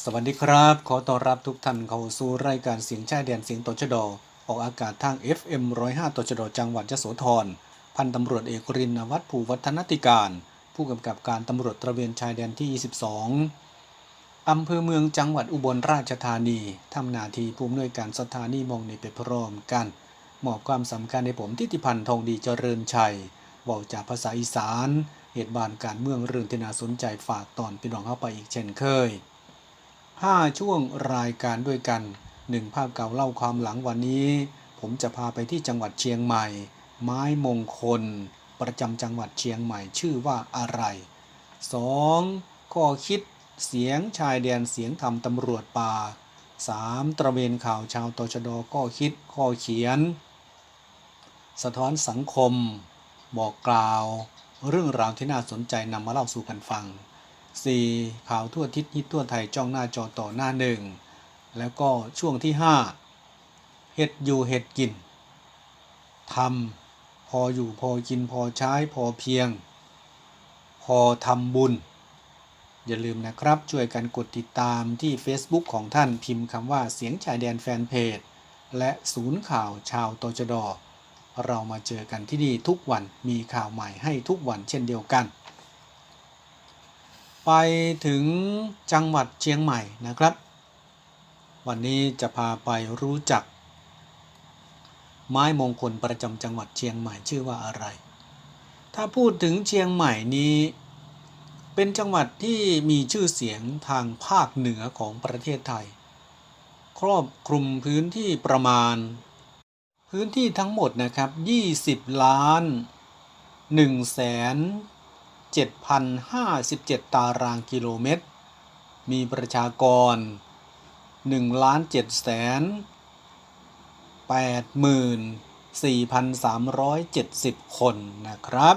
สวัสดีครับ ขอต้อนรับทุกท่านเข้าสู่รายการเสียงชายแดนเสียงตชดอออกอากาศทาง FM 105ตชดจังหวัดยโสธร พันตำรวจเอกรินวัฒน์ภูวัฒนติการ ผู้กำกับการตำรวจตระเวนชายแดนที่ 22 อำเภอเมืองจังหวัดอุบลราชธานีทำหนาทีผู้อำนวยการสถานีมองในไปพร้อมกันมอบความสำคัญในผมทิติพันธ์ทองดีเจริญชัยบอกจากภาษาอีสาน เหตุบานการเมืองเรื่องที่น่าสนใจฝากตอนพี่น้องเข้าไปอีกเช่นเคย 5 ช่วงรายการด้วยกันหนึ่งภาพเก่าเล่าความหลังวันนี้ ผมจะพาไปที่จังหวัดเชียงใหม่ ไม้มงคล ประจำจังหวัดเชียงใหม่ชื่อว่าอะไร 2. ข้อคิดเสียงชายแดนเสียงธรรมตำรวจป่า 3. ตระเวนข่าวชาวตชดข้อคิดข้อเขียน สะท้อนสังคม บอกกล่าว เรื่องราวที่น่าสนใจนำมาเล่าสู่กันฟัง 4. ข่าวทั่วทิศฮิตทั่วไทยจ้องหน้าจอต่อหน้าหนึ่งแล้วก็ช่วงที่ 5 เห็ดอยู่เห็ดกินทำพออยู่พอกินพอใช้พอเพียง พอทำบุญ อย่าลืมนะครับช่วยกันกดติดตามที่ Facebook ของท่านพิมพ์คำว่าเสียงชายแดนแฟนเพจ และศูนย์ข่าวชาวตจดเรามาเจอกันที่นี่ทุกวันมีข่าวใหม่ให้ทุกวันเช่นเดียวกัน ไปถึงจังหวัดเชียงใหม่นะครับ วันนี้จะพาไปรู้จัก ไม้มงคลประจำจังหวัดเชียงใหม่ชื่อว่าอะไร ถ้าพูดถึงเชียงใหม่นี้ เป็นจังหวัดที่มีชื่อเสียงทางภาคเหนือของประเทศไทย ครอบคลุมพื้นที่ประมาณ พื้นที่ทั้งหมดนะครับ 20 ล้าน1แสน 7,057 ตารางกิโลเมตร มีประชากร 1 ล้าน7แสน84,370 คนนะครับ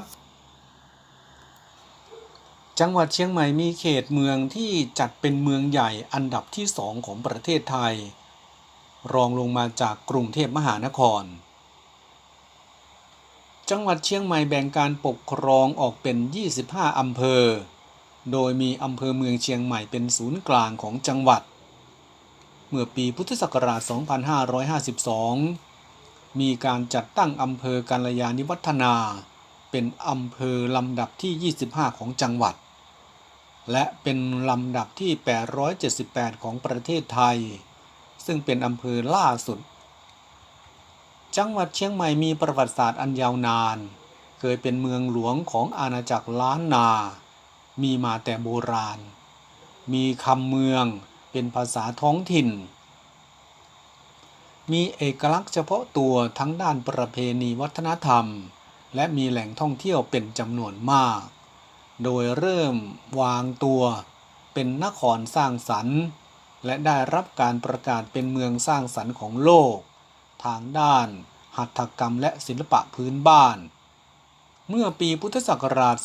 จังหวัดเชียงใหม่มีเขตเมืองที่จัดเป็นเมืองใหญ่อันดับที่สองของประเทศไทย รองลงมาจากกรุงเทพมหานคร จังหวัดเชียงใหม่แบ่งการปกครองออกเป็น 25 อำเภอ โดยมีอำเภอเมืองเชียงใหม่เป็นศูนย์กลางของจังหวัด เมื่อปีพุทธศักราช 2552 มีการจัดตั้งอำเภอการยานิวัฒนา เป็นอำเภอลำดับที่ 25 ของจังหวัด และเป็นลำดับที่ 878 ของประเทศไทย ซึ่งเป็นอำเภอล่าสุด จังหวัดเชียงใหม่มีประวัติศาสตร์อันยาวนาน เคยเป็นเมืองหลวงของอาณาจักรล้านนา มีมาแต่โบราณ มีคำเมืองเป็นภาษาท้องถิ่น มีเอกลักษณ์เฉพาะตัวทั้งด้านประเพณีวัฒนธรรม และมีแหล่งท่องเที่ยวเป็นจำนวนมาก โดยเริ่มวางตัวเป็นนครสร้างสรรค์ และได้รับการประกาศเป็นเมืองสร้างสรรค์ของโลก ทางด้านหัตถกรรมและศิลปะพื้นบ้าน เมื่อปีพุทธศักราช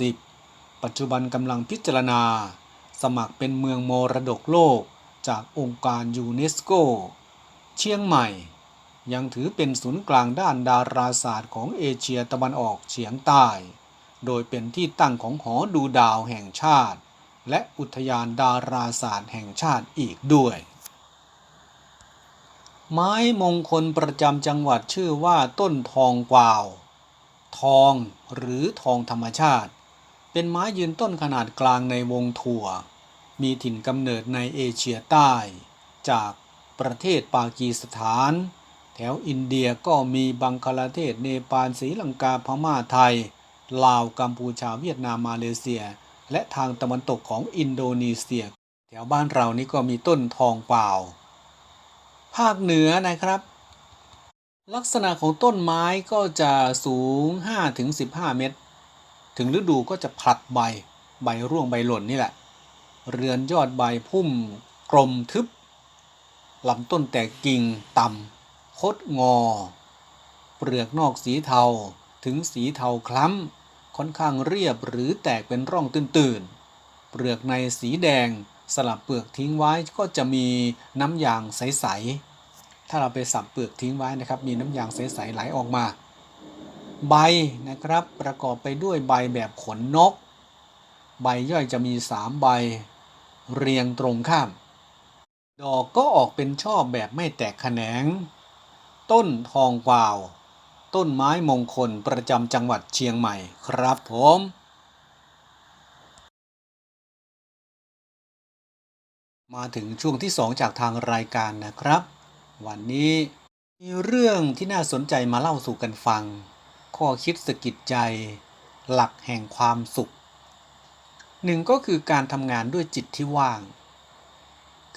2560 ปัจจุบันกำลังพิจารณา สมัครเป็นเมืองมรดกโลกจากองค์การยูเนสโก เชียงใหม่ ยังถือเป็นศูนย์กลางด้านดาราศาสตร์ของเอเชียตะวันออกเฉียงใต้ โดยเป็นที่ตั้งของหอดูดาวแห่งชาติ และอุทยานดาราศาสตร์แห่งชาติอีกด้วย ไม้มงคลประจำจังหวัดชื่อว่าต้นทองกวาว ทองหรือทองธรรมชาติ เป็นไม้ยืนต้นขนาดกลางในวงถั่ว มีถิ่นกำเนิดในเอเชียใต้ จากประเทศปากีสถาน แถวอินเดียก็มีบังคลาเทศเนปาลศรีลังกาพม่าไทย ลาวกัมพูชาเวียดนามมาเลเซีย และทางตะวันตกของอินโดนีเซีย แถวบ้านเรานี่ก็มีต้นทองเปล่า ภาคเหนือนะครับ ลักษณะของต้นไม้ก็จะสูง 5-15 เมตร ถึงฤดูก็จะผลัดใบ ใบร่วงใบหล่นนี่แหละ เรือนยอดใบพุ่มกลมทึบลำต้นแตกกิ่งต่ำคดงอ เปลือกนอกสีเทาถึงสีเทาคล้ำค่อนข้างเรียบหรือแตกเป็นร่องตื้นๆ เปลือกในสีแดง สลับเปลือกทิ้งไว้ก็จะมีน้ำยางใสๆ ถ้าเราไปสับเปลือกทิ้งไว้นะครับ มีน้ำยางใสๆไหลออกมา ใบนะครับประกอบไปด้วยใบแบบขนนก ใบย่อยจะมี 3 ใบ เรียงตรงข้าม ดอกก็ออกเป็นช่อแบบไม่แตกแขนง ต้นทองกวาว ต้นไม้มงคลประจำจังหวัดเชียงใหม่ครับผม มาถึงช่วงที่ 2 จากทางรายการนะครับ วันนี้มีเรื่องที่น่าสนใจมาเล่าสู่กันฟัง ข้อคิดสะกิดใจ หลักแห่งความสุขหนึ่งก็คือการทำงานด้วยจิตที่ว่าง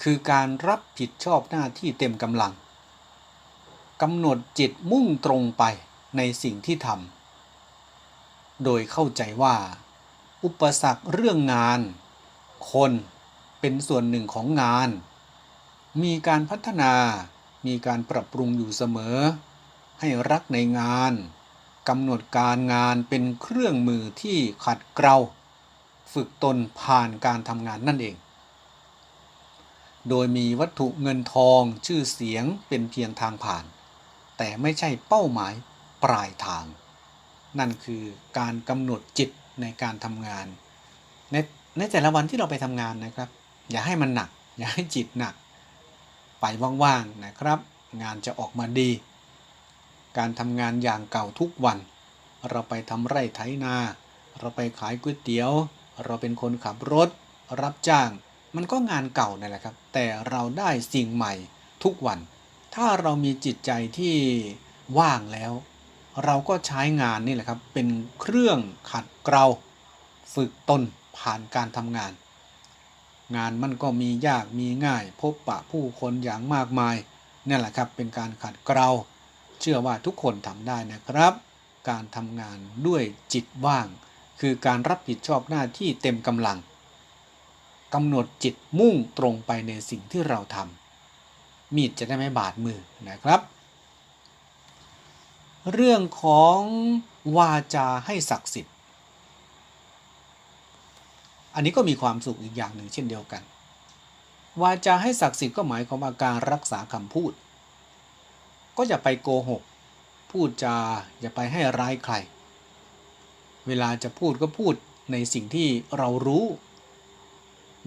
คือการรับผิดชอบหน้าที่เต็มกำลังกำหนดจิตมุ่งตรงไปในสิ่งที่ทำโดยเข้าใจว่า อุปสรรคเรื่องงาน คน เป็นส่วนหนึ่งของงาน มีการพัฒนา มีการปรับปรุงอยู่เสมอ ให้รักในงานกำหนดการงานเป็นเครื่องมือที่ขัดเกลาฝึกตนผ่านการทำงานนั่นเอง โดยมีวัตถุเงินทองชื่อเสียงเป็นเพียงทางผ่าน แต่ไม่ใช่เป้าหมายปลายทาง นั่นคือการกำหนดจิตในการทำงานในในแต่ละวันที่เราไปทำงานนะครับ อย่าให้มันหนัก อย่าให้จิตหนัก ไปว่างๆนะครับ งานจะออกมาดี การทำงานอย่างเก่าทุกวัน เราไปทำไร่ไถนา เราไปขายก๋วยเตี๋ยว เราเป็นคนขับรถ รับจ้าง มันก็งานเก่านั่นแหละครับ แต่เราได้สิ่งใหม่ทุกวัน ถ้าเรามีจิตใจที่ว่างแล้ว เราก็ใช้งานนี่แหละครับ เป็นเครื่องขัดเกลาฝึกตนผ่านการทำงาน งานมันก็มียากมีง่าย พบปะผู้คนอย่างมากมายนี่แหละครับเป็นการขัดเกลาเชื่อว่าทุกคนทำได้นะครับ การทำงานด้วยจิตว่าง คือการรับผิดชอบหน้าที่เต็มกำลังกำหนดจิตมุ่งตรงไปในสิ่งที่เราทำมีดจะได้ไม่บาดมือนะครับ เรื่องของวาจาให้ศักดิ์สิทธิ์ อันนี้ก็มีความสุขอีกอย่างหนึ่งเช่นเดียวกัน วาจาให้ศักดิ์สิทธิ์ก็หมายความว่าการรักษาคำพูด ก็อย่าไปโกหก พูดจาอย่าไปให้ร้ายใคร เวลาจะพูดก็พูดในสิ่งที่เรารู้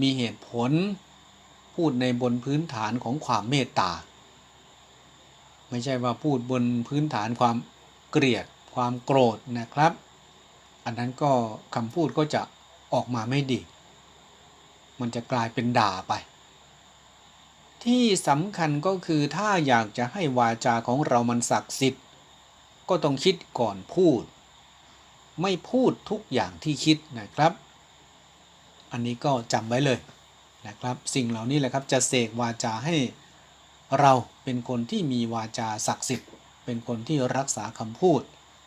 มีเหตุผล พูดในบนพื้นฐานของความเมตตา ไม่ใช่ว่าพูดบนพื้นฐานความเกลียด ความโกรธนะครับ อันนั้นก็คำพูดก็จะ ออกมาไม่ดี มันจะกลายเป็นด่าไป ที่สำคัญก็คือถ้าอยากจะให้วาจาของเรามันศักดิ์สิทธิ์ ก็ต้องคิดก่อนพูด ไม่พูดทุกอย่างที่คิดนะครับ อันนี้ก็จำไว้เลยนะครับ สิ่งเหล่านี้แหละครับจะเสกวาจาให้เราเป็นคนที่มีวาจาศักดิ์สิทธิ์ เป็นคนที่รักษาคำพูด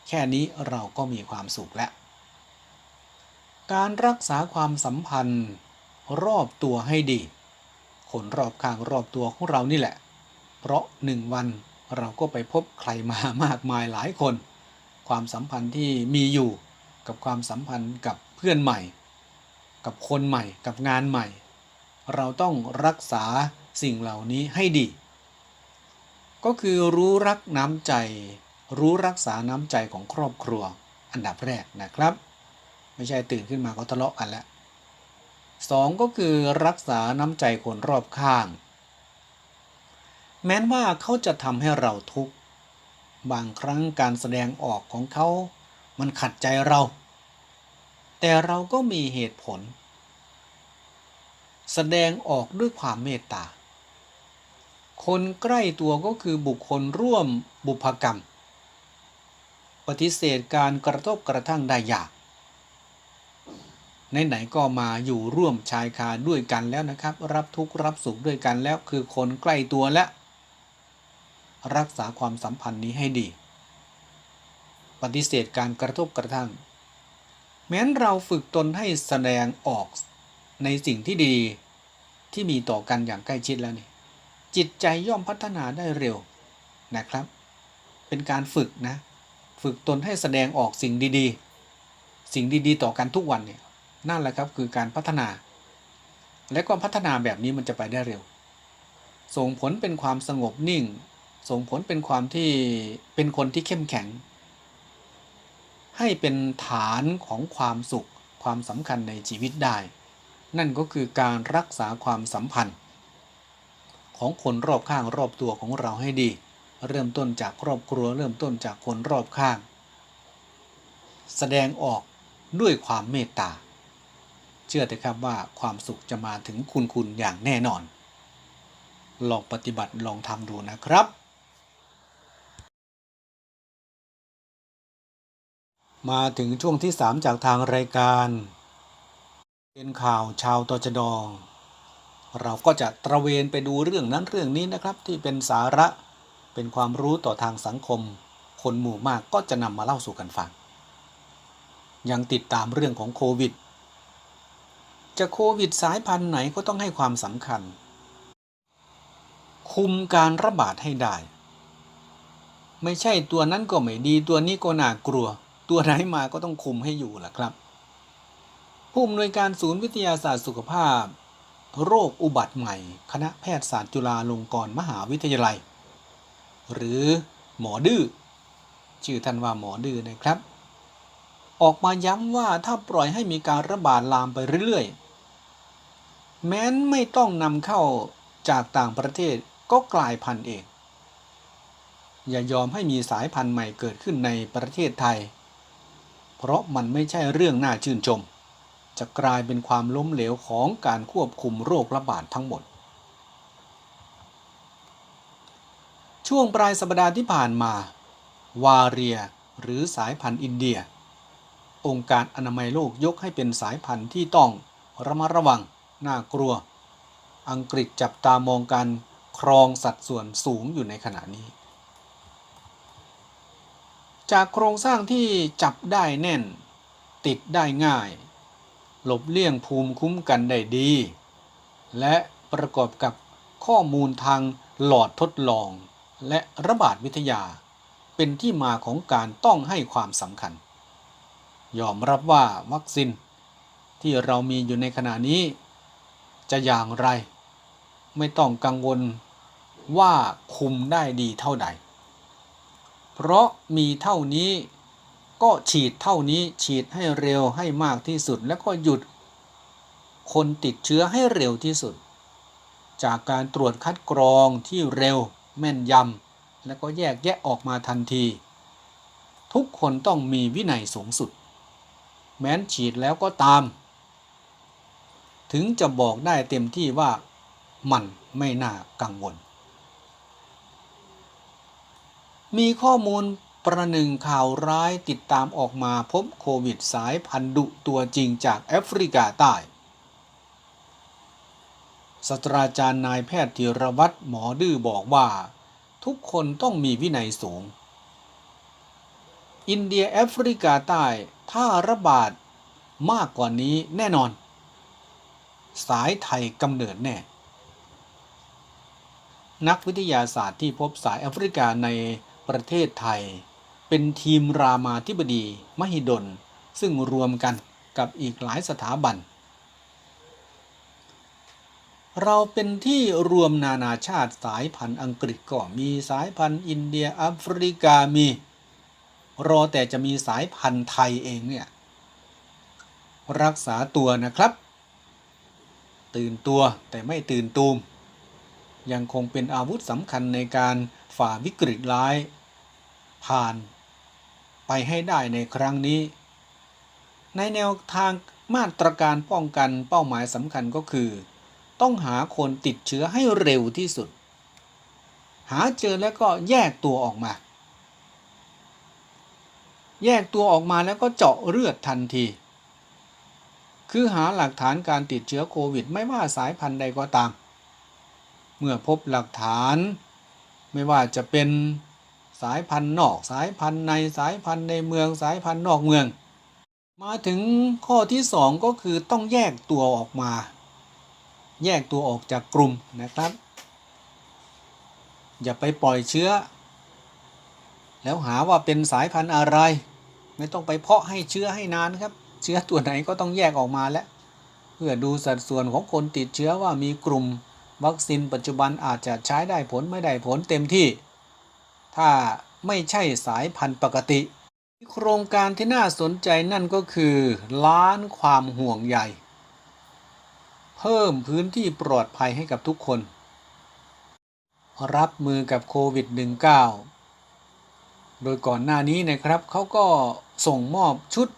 แค่นี้เราก็มีความสุขแล้ว การรักษาความสัมพันธ์ รอบตัวให้ดี คนรอบข้างรอบตัวของเรานี่แหละ เพราะหนึ่งวันเราก็ไปพบใครมามากมายหลายคน ความสัมพันธ์ที่มีอยู่กับความสัมพันธ์กับเพื่อนใหม่ กับคนใหม่ กับงานใหม่ เราต้องรักษาสิ่งเหล่านี้ให้ดี ก็คือรู้รักน้ำใจ รู้รักษาน้ำใจของครอบครัว อันดับแรกนะครับ ไม่ใช่ตื่นขึ้นมาก็ทะเลาะกันแล้วสองก็คือรักษาน้ำใจคนรอบข้าง แม้นว่าเขาจะทำให้เราทุกข์ บางครั้งการแสดงออกของเขา มันขัดใจเรา แต่เราก็มีเหตุผล แสดงออกด้วยความเมตตา คนใกล้ตัวก็คือบุคคลร่วมบุพกรรม ปฏิเสธการกระทบกระทั่งได้ยาก ไหนๆก็มาอยู่ร่วมชายคาด้วยกันแล้วนะครับ รับทุกข์รับสุขด้วยกันแล้วคือคนใกล้ตัวและ รักษาความสัมพันธ์นี้ให้ดี ปฏิเสธการกระทบกระทั่ง แม้นเราฝึกตนให้แสดงออกในสิ่งที่ดีที่มีต่อกันอย่างใกล้ชิดแล้วนี่จิตใจย่อมพัฒนาได้เร็วนะครับ เป็นการฝึกนะ ฝึกตนให้แสดงออกสิ่งดีๆ สิ่งดีๆ ต่อกันทุกวันเนี่ย นั่นแหละครับคือการพัฒนา และความพัฒนาแบบนี้มันจะไปได้เร็ว ส่งผลเป็นความสงบนิ่ง ส่งผลเป็นความที่เป็นคนที่เข้มแข็ง ให้เป็นฐานของความสุขความสำคัญในชีวิตได้ นั่นก็คือการรักษาความสัมพันธ์ ของคนรอบข้างรอบตัวของเราให้ดี เริ่มต้นจากครอบครัวเริ่มต้นจากคนรอบข้าง แสดงออกด้วยความเมตตา เชื่อเถอะครับว่าความสุขจะมาถึงคุณคุณอย่างแน่นอน ลองปฏิบัติลองทำดูนะครับ มาถึงช่วงที่ 3 จากทางรายการ เป็นข่าวชาวตจดองเราก็จะตระเวนไปดูเรื่องนั้นเรื่องนี้นะครับที่เป็นสาระเป็นความรู้ต่อทางสังคม คนหมู่มากก็จะนำมาเล่าสู่กันฟัง ยังติดตามเรื่องของโควิด จะโควิดสายพันธุ์ไหนก็ต้องให้ความสำคัญ คุมการระบาดให้ได้ ไม่ใช่ตัวนั้นก็ไม่ดี ตัวนี้ก็น่ากลัว ตัวไหนมาก็ต้องคุมให้อยู่ล่ะครับ ผู้อำนวยการศูนย์วิทยาศาสตร์สุขภาพ โรคอุบัติใหม่ คณะแพทยศาสตร์จุฬาลงกรณ์มหาวิทยาลัย หรือหมอดื้อชื่อท่านว่าหมอดื้อนะครับออกมาย้ำว่าถ้าปล่อยให้มีการระบาดลามไปเรื่อยๆ แม้นไม่ต้องนำเข้าจากต่างประเทศก็กลายพันธุ์เอง อย่ายอมให้มีสายพันธุ์ใหม่เกิดขึ้นในประเทศไทย เพราะมันไม่ใช่เรื่องน่าชื่นชม จะกลายเป็นความล้มเหลวของการควบคุมโรคระบาดทั้งหมด ช่วงปลายสัปดาห์ที่ผ่านมา วาเรียหรือสายพันธุ์อินเดีย องค์การอนามัยโลกยกให้เป็นสายพันธุ์ที่ต้องระมัดระวัง น่ากลัว อังกฤษจับตามองการครองสัดส่วนสูงอยู่ในขณะนี้ จากโครงสร้างที่จับได้แน่น ติดได้ง่าย หลบเลี่ยงภูมิคุ้มกันได้ดี และประกอบกับข้อมูลทางหลอดทดลอง และระบาดวิทยา เป็นที่มาของการต้องให้ความสำคัญ ยอมรับว่าวัคซีนที่เรามีอยู่ในขณะนี้ จะอย่างไร ไม่ต้องกังวลว่าคุมได้ดีเท่าใด เพราะมีเท่านี้ก็ฉีดเท่านี้ฉีดให้เร็วให้มากที่สุดแล้วก็หยุด คนติดเชื้อให้เร็วที่สุด จากการตรวจคัดกรองที่เร็วแม่นยำแล้วก็แยกแยะออกมาทันที ทุกคนต้องมีวินัยสูงสุด แม้นฉีดแล้วก็ตาม ถึงจะบอกได้เต็มที่ว่ามันไม่น่ากังวล มีข้อมูลประหนึ่งข่าวร้ายติดตามออกมาพบโควิดสายพันธุ์ดุตัวจริงจากแอฟริกาใต้ศาสตราจารย์นายแพทย์ธีรวัตรหมอดื้อบอกว่า ทุกคนต้องมีวินัยสูง อินเดียแอฟริกาใต้ ถ้าระบาดมากกว่านี้แน่นอน สายไทยกำเนิดแน่นักวิทยาศาสตร์ที่พบสายแอฟริกาในประเทศไทย เป็นทีมรามาธิบดีมหิดล ซึ่งรวมกันกับอีกหลายสถาบัน เราเป็นที่รวมนานาชาติสายพันธุ์อังกฤษก็มีสายพันธุ์อินเดียแอฟริกามี รอแต่จะมีสายพันธุ์ไทยเองเนี่ย รักษาตัวนะครับ ตื่นตัวแต่ไม่ตื่นตูม ยังคงเป็นอาวุธสำคัญในการฝ่าวิกฤตร้าย ผ่าน ไปให้ได้ในครั้งนี้ ในแนวทางมาตรการป้องกันเป้าหมายสำคัญก็คือ ต้องหาคนติดเชื้อให้เร็วที่สุด หาเจอแล้วก็แยกตัวออกมา แยกตัวออกมาแล้วก็เจาะเลือดทันที คือหาหลักฐานการติดเชื้อโควิด ไม่ว่าสายพันธุ์ใดก็ตาม เมื่อพบหลักฐานไม่ว่าจะเป็นสายพันธุ์นอก สายพันธุ์ในสายพันธุ์ในเมืองสายพันธุ์นอกเมือง มาถึงข้อที่สองก็คือต้องแยกตัวออกมา แยกตัวออกจากกลุ่มนะครับ อย่าไปปล่อยเชื้อ แล้วหาว่าเป็นสายพันธุ์อะไร ไม่ต้องไปเพาะให้เชื้อให้นานครับ เชื้อตัวไหนก็ต้องแยกออกมาแล้วเพื่อดูสัดส่วนของคนติดเชื้อว่ามีกลุ่ม วัคซีนปัจจุบันอาจจะใช้ได้ผลไม่ได้ผลเต็มที่ ถ้าไม่ใช่สายพันธุ์ปกติ โครงการที่น่าสนใจนั่นก็คือ ล้านความห่วงใยพิ่มพื้นที่ปลอดภัยให้กับทุกคน รับมือกับโควิด -19 โดยก่อนหน้านี้นะครับเขาก็ส่งมอบชุด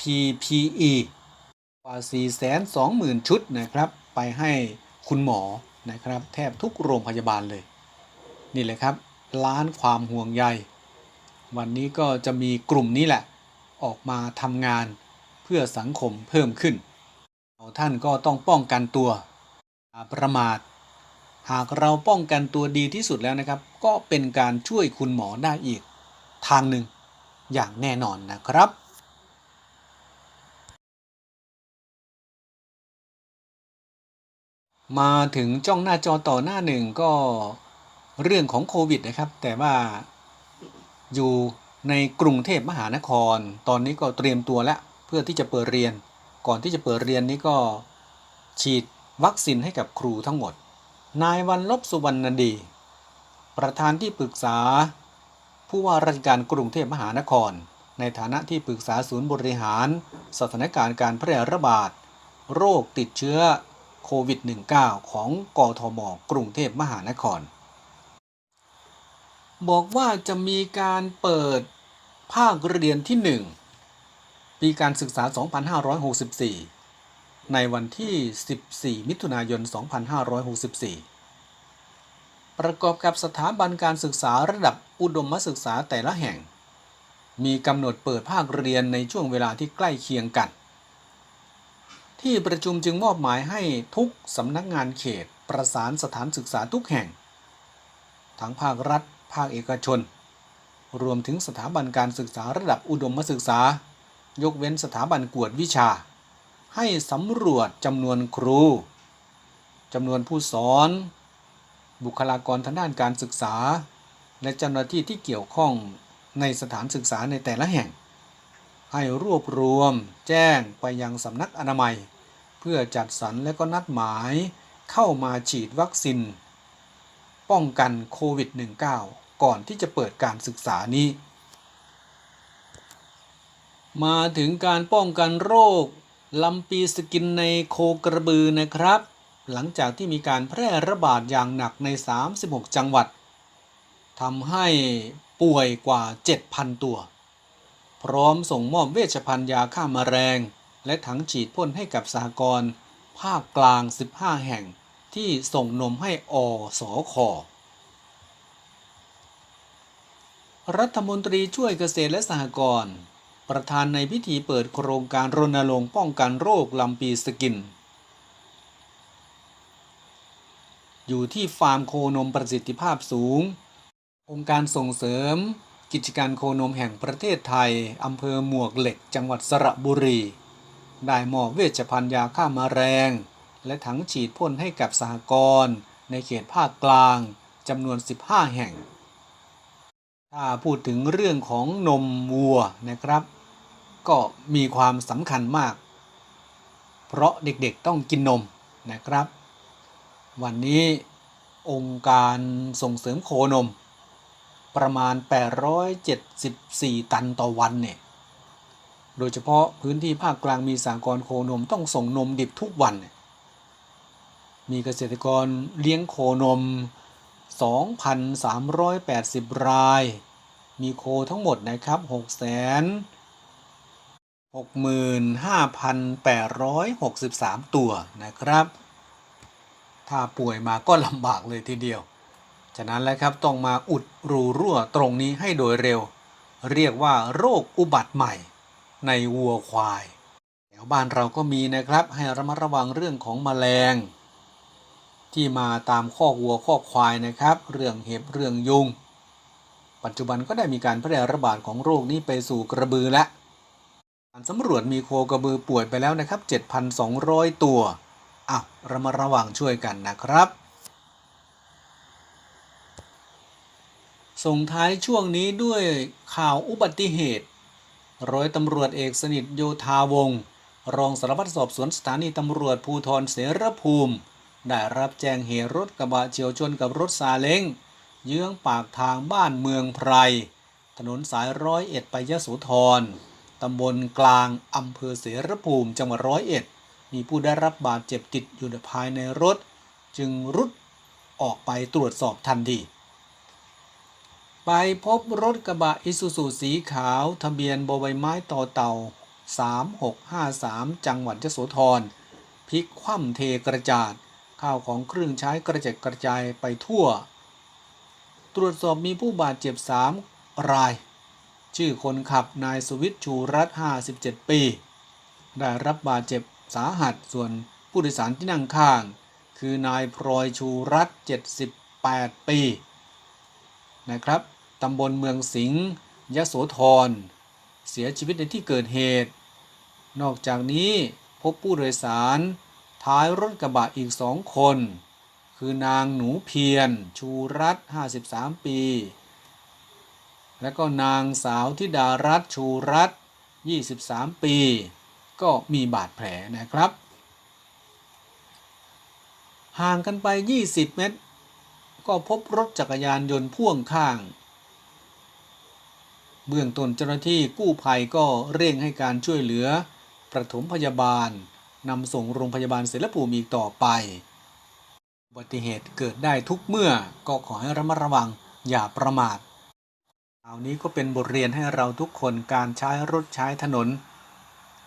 PPE กว่า 420,000 ชุดนะครับ ไปให้คุณหมอนะครับ แทบทุกโรงพยาบาลเลย นี่แหละครับ ล้านความห่วงใย วันนี้ก็จะมีกลุ่มนี้แหละ ออกมาทำงานเพื่อสังคมเพิ่มขึ้น ท่านก็ต้องป้องกันตัวประมาท หากเราป้องกันตัวดีที่สุดแล้วนะครับ ก็เป็นการช่วยคุณหมอได้อีก ทางหนึ่งอย่างแน่นอนนะครับ มาถึงจ้องหน้าจอต่อหน้าหนึ่งก็เรื่องของโควิดนะครับ แต่ว่าอยู่ในกรุงเทพมหานคร ตอนนี้ก็เตรียมตัวแล้วเพื่อที่จะเปิดเรียน ก่อนที่จะเปิดเรียนนี้ก็ฉีดวัคซีนให้กับครูทั้งหมด นายวันลบสุวรรณดี ประธานที่ปรึกษา ผู้ว่าราชการกรุงเทพมหานคร ในฐานะที่ปรึกษาศูนย์บริหาร สถานการณ์การแพร่ระบาด โรคติดเชื้อ โควิด -19 ของกทมกรุงเทพมหานคร บอกว่าจะมีการเปิดภาคเรียนที่ 1 ปีการศึกษา 2564 ในวันที่ 14 มิถุนายน 2564 ประกอบกับสถาบันการศึกษาระดับอุดมศึกษาแต่ละแห่ง มีกำหนดเปิดภาคเรียนในช่วงเวลาที่ใกล้เคียงกัน ที่ประชุมจึงมอบหมายให้ทุกสำนักงานเขตประสานสถานศึกษาทุกแห่ง ทั้งภาครัฐ ภาคเอกชน รวมถึงสถาบันการศึกษาระดับอุดมศึกษา ยกเว้นสถาบันกวดวิชา ให้สำรวจจำนวนครูจำนวนผู้สอน บุคลากรทางด้านการศึกษา และเจ้าหน้าที่ที่เกี่ยวข้องในสถานศึกษาในแต่ละแห่ง ให้รวบรวมแจ้งไปยังสำนักอนามัย พื่อจัดสรรและก็นัดหมายเข้ามาฉีดวัคซีนป้องกันโควิด -19 ก่อนที่จะเปิดการศึกษานี้ มาถึงการป้องกันโรคลำปีสกินในโคกระบือนะครับ หลังจากที่มีการแพร่ระบาดอย่างหนักใน 36 จังหวัดทำให้ป่วยกว่า 7,000 ตัว พร้อมส่งมอบเวชภัณฑ์ยาฆ่ามาแมลง และถังฉีดพ่นให้กับสหกรณ์ภาคกลาง 15 แห่งที่ส่งนมให้อสอคอรัฐมนตรีช่วยเกษตรและสหกรณ์ประธานในพิธีเปิดโครงการรณรงค์ป้องกันโรคลำปีสกิน อยู่ที่ฟาร์มโคนมประสิทธิภาพสูง องค์การส่งเสริม กิจการโคนมแห่งประเทศไทย อำเภอหมวกเหล็ก จังหวัดสระบุรี ได้มอบเวชภัณฑ์ยาฆ่ามาแมลง และถังฉีดพ่นให้กับสหกรณ์ในเขตภาคกลางจำนวน 15 แห่ง ถ้าพูดถึงเรื่องของนมวัวนะครับ ก็มีความสำคัญมาก เพราะเด็กๆต้องกินนมนะครับ วันนี้องค์การส่งเสริมโคนม ประมาณ 874 ตันต่อวันเนี่ย โดยเฉพาะพื้นที่ภาคกลางมีสากรโคนมต้องส่งนมดิบทุกวัน มีเกษตรกรเลี้ยงโคนม 2,380 ราย มีโคทั้งหมดนะครับ6 0 65,863 ตัวนะครับ ถ้าป่วยมาก็ลำบากเลยทีเดียว ฉะนั้นแล้วครับต้องมาอุดรูรั่วตรงนี้ให้โดยเร็ว เรียกว่าโรคอุบัติใหม่ ในวัวควายแถวบ้านเราก็มีนะครับ ให้ระมัดระวังเรื่องของแมลง ที่มาตามข้อกวัวข้อควายนะครับ เรื่องเห็บเรื่องยุง ปัจจุบันก็ได้มีการแพร่ระบาดของโรคนี้ไปสู่กระบือและการสำรวจมีโคกระบือป่วยไปแล้วนะครับ 7,200 ตัวอะระมัดระวังช่วยกันนะครับส่งท้ายช่วงนี้ด้วยข่าวอุบัติเหตุ ร้อยตำรวจเอกสนิทโยธาวงศ์รองสารวัตรสอบสวนสถานีตำรวจภูธรเสรภูมิ ได้รับแจ้งเหตุรถกระบะเฉียวชนกับรถซาเล้งเยื้องปากทางบ้านเมืองไพร ถนนสายร้อยเอ็ดไปยะโสธรตำบลกลางอำเภอเสรภูมิจังหวัดร้อยเอ็ด มีผู้ได้รับบาดเจ็บติดอยู่ภายในรถ จึงรุดออกไปตรวจสอบทันที ไปพบรถกระบะอิซูซูสีขาว ทะเบียนบใบไม้ต่อเต่า 3653 จังหวัดยโสธรพลิกคว่ำเทกระจาด ข้าวของเครื่องใช้กระจัดกระจายไปทั่ว ตรวจสอบมีผู้บาดเจ็บ 3 ราย ชื่อคนขับนายสุวิทย์ชูรัตน์57 ปี ได้รับบาดเจ็บสาหัสส่วนผู้โดยสารที่นั่งข้าง คือนายพลอยชูรัตน์78 ปีนะครับ ตำบลเมืองสิงห์ยโสธร เสียชีวิตในที่เกิดเหตุ นอกจากนี้พบผู้โดยสาร ท้ายรถกระบะอีกสองคน คือนางหนูเพียร ชูรัตน์53 ปี และก็นางสาวธิดารัตน์ชูรัตน์23 ปี ก็มีบาดแผลนะครับ ห่างกันไป 20 เมตร ก็พบรถจักรยานยนต์พ่วงข้าง เบื้องต้นเจ้าหน้าที่กู้ภัยก็เร่งให้การช่วยเหลือ ประถมพยาบาลนำส่งโรงพยาบาลเสรภูมิอีกต่อไป อุบัติเหตุเกิดได้ทุกเมื่อก็ขอให้ระมัดระวังอย่าประมาทครานี้ก็เป็นบทเรียนให้เราทุกคนการใช้รถใช้ถนน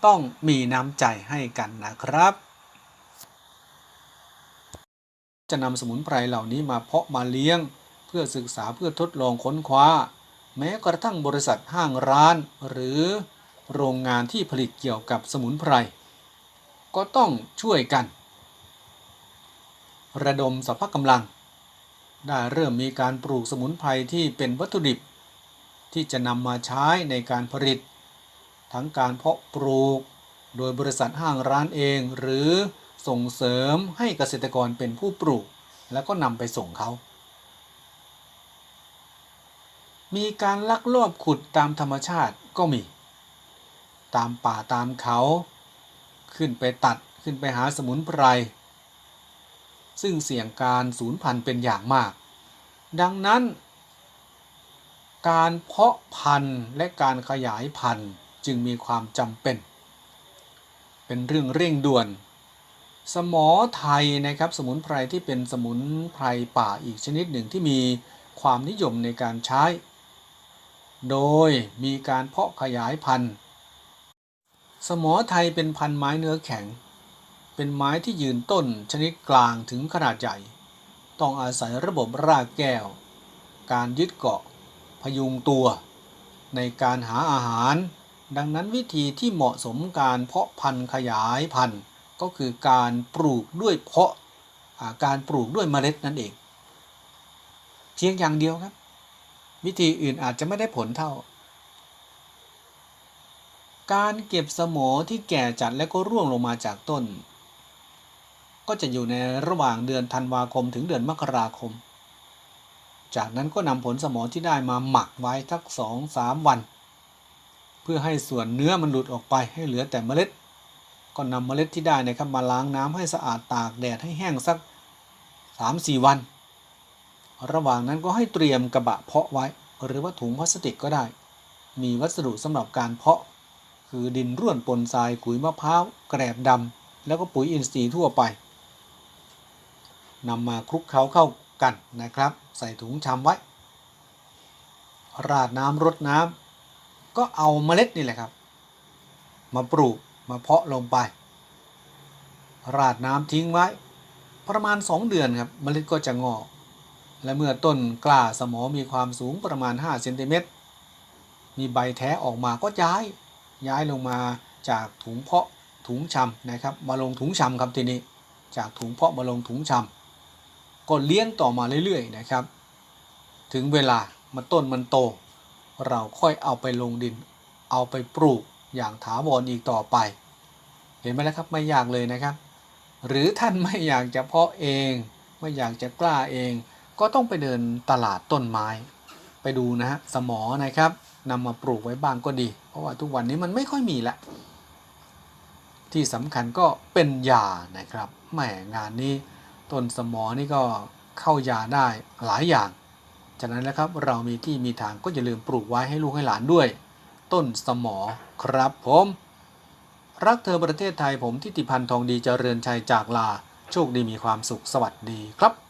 ต้องมีน้ำใจให้กันนะครับ จะนำสมุนไพรเหล่านี้มาเพาะมาเลี้ยง เพื่อศึกษาเพื่อทดลองค้นคว้า แม้กระทั่งบริษัทห้างร้านหรือโรงงานที่ผลิตเกี่ยวกับสมุนไพร ก็ต้องช่วยกัน ระดมสรรพกำลัง ได้เริ่มมีการปลูกสมุนไพรที่เป็นวัตถุดิบ ที่จะนำมาใช้ในการผลิต ทั้งการเพาะปลูก โดยบริษัทห้างร้านเองหรือส่งเสริมให้เกษตรกรเป็นผู้ปลูก แล้วก็นำไปส่งเขา มีการลักลอบขุดตามธรรมชาติก็มี ตามป่าตามเขา ขึ้นไปตัดขึ้นไปหาสมุนไพร ซึ่งเสี่ยงการสูญพันธุ์เป็นอย่างมาก ดังนั้น การเพาะพันธุ์และการขยายพันธุ์จึงมีความจำเป็น เป็นเรื่องเร่งด่วน สมอไทยนะครับสมุนไพรที่เป็นสมุนไพรป่าอีกชนิดหนึ่งที่มีความนิยมในการใช้ โดยมีการเพาะขยายพันธุ์ สมอไทยเป็นพันธุ์ไม้เนื้อแข็ง เป็นไม้ที่ยืนต้นชนิดกลางถึงขนาดใหญ่ ต้องอาศัยระบบรากแก้ว การยึดเกาะ พยุงตัว ในการหาอาหาร ดังนั้นวิธีที่เหมาะสมการเพาะพันธุ์ขยายพันธุ์ก็คือการปลูกด้วยเพาะาการปลูกด้วยเมล็ดนั่นเองเพียงอย่างเดียวครับ วิธีอื่นอาจจะไม่ได้ผลเท่า การเก็บสมอที่แก่จัดและก็ร่วงลงมาจากต้น ก็จะอยู่ในระหว่างเดือนธันวาคมถึงเดือนมกราคม จากนั้นก็นำผลสมอที่ได้มาหมักไว้ทักสองสามวัน เพื่อให้ส่วนเนื้อมันหลุดออกไปให้เหลือแต่เมล็ด ก็นำเมล็ดที่ได้นะครับมาล้างน้ำให้สะอาดตากแดดให้แห้งสัก 3-4 วัน ระหว่างนั้นก็ให้เตรียมกระบะเพาะไว้ หรือว่าถุงพลาสติกก็ได้ มีวัสดุสำหรับการเพาะ คือดินร่วนปนทรายขุยมะพร้าวแกรบดำแล้วก็ปุ๋ยอินทรีย์ทั่วไปนำมาคลุกเคล้าเข้ากันนะครับ ใส่ถุงชำไว้ ราดน้ำรดน้ำก็เอาเมล็ดนี่แหละครับ มาปลูกมาเพาะลงไป ราดน้ำทิ้งไว้ ประมาณ 2 เดือนครับเมล็ดก็จะงอก และเมื่อต้นกล้าสมอมีความสูงประมาณ5เซนติเมตรมีใบแท้ออกมาก็ย้ายย้ายลงมาจากถุงเพาะถุงชำนะครับ มาลงถุงชำครับทีนี้จากถุงเพาะมาลงถุงชำก็เลี้ยงต่อมาเรื่อยๆนะครับ ถึงเวลามาต้นมันโต เราค่อยเอาไปลงดิน เอาไปปลูกอย่างถาวรอีกต่อไป เห็นไหมแล้วครับไม่ยากเลยนะครับ หรือท่านไม่อยากจะเพาะเอง ไม่อยากจะกล้าเอง ก็ต้องไปเดินตลาดต้นไม้ ไปดูนะฮะสมอนะครับนำมาปลูกไว้บ้างก็ดี เพราะว่าทุกวันนี้มันไม่ค่อยมีละที่สำคัญก็เป็นยานะครับแหมงานนี้ต้นสมอนี่ก็เข้ายาได้หลายอย่างฉะนั้นแล้วครับเรามีที่มีทางก็อย่าลืมปลูกไว้ให้ลูกให้หลานด้วย ต้นสมอครับผมรักเธอประเทศไทยผมทิติพันธ์ทองดีเจริญชัยจากลา โชคดีมีความสุขสวัสดีครับ